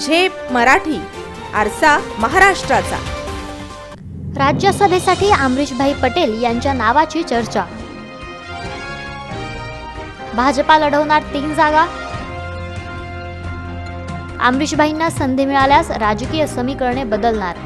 झेप मराठी आरसा महाराष्ट्राचा. राज्यसभेसाठी अमरीशभाई पटेल यांच्या नावाची चर्चा. भाजपा लढवणार तीन जागा. अमरीशभाईंना संधी मिळाल्यास राजकीय समीकरणे बदलणार.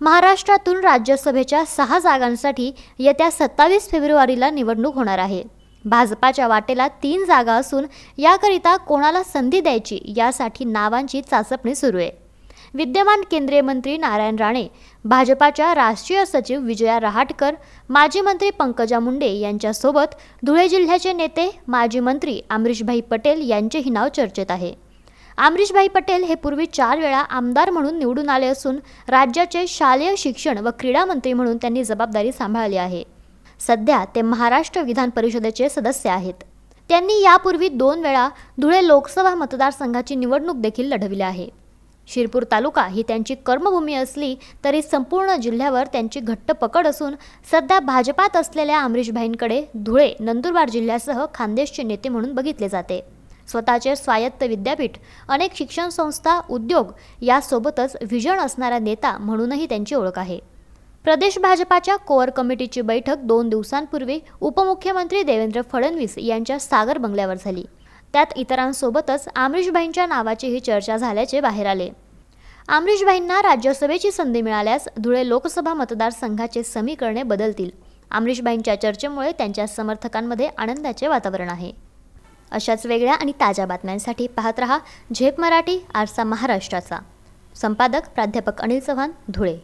महाराष्ट्रातून राज्यसभेच्या सहा जागांसाठी येत्या सत्तावीस फेब्रुवारीला निवडणूक होणार आहे. भाजपाच्या वाटेला तीन जागा असून याकरिता कोणाला संधी द्यायची यासाठी नावांची चाचपणी सुरू आहे. विद्यमान केंद्रीय मंत्री नारायण राणे भाजपाच्या राष्ट्रीय सचिव विजया रहाटकर माजी मंत्री पंकजा मुंडे यांच्यासोबत धुळे जिल्ह्याचे नेते माजी मंत्री अमरीशभाई पटेल यांचेही नाव चर्चेत आहे. अमरीशभाई पटेल हे पूर्वी चार वेळा आमदार म्हणून निवडून आले असून राज्याचे शालेय शिक्षण व क्रीडा मंत्री म्हणून त्यांनी जबाबदारी सांभाळली आहे. सध्या ते महाराष्ट्र विधान परिषदेचे सदस्य आहेत. त्यांनी यापूर्वी दोन वेळा धुळे लोकसभा मतदारसंघाची निवडणूक देखील लढविली आहे. शिरपूर तालुका ही त्यांची कर्मभूमी असली तरी संपूर्ण जिल्ह्यावर त्यांची घट्ट पकड असून सध्या भाजपात असलेल्या अमरीशभाईंकडे धुळे नंदुरबार जिल्ह्यासह खानदेशचे नेते म्हणून बघितले जाते. स्वतःचे स्वायत्त विद्यापीठ अनेक शिक्षण संस्था उद्योग यासोबतच व्हिजन असणारा नेता म्हणूनही त्यांची ओळख आहे. प्रदेश भाजपाच्या कोअर कमिटीची बैठक दोन दिवसांपूर्वी उपमुख्यमंत्री देवेंद्र फडणवीस यांच्या सागर बंगल्यावर झाली. त्यात इतरांसोबतच आमरीशभाईंच्या नावाचीही चर्चा झाल्याचे बाहेर आले. आमरीशभाईंना राज्यसभेची संधी मिळाल्यास धुळे लोकसभा मतदारसंघाचे समीकरणे बदलतील. आमरीशभाईंच्या चर्चेमुळे त्यांच्या समर्थकांमध्ये आनंदाचे वातावरण आहे. अशाच वेगळ्या आणि ताज्या बातम्यांसाठी पाहत रहा झेप मराठी आरसा महाराष्ट्राचा. संपादक प्राध्यापक अनिल चव्हाण धुळे.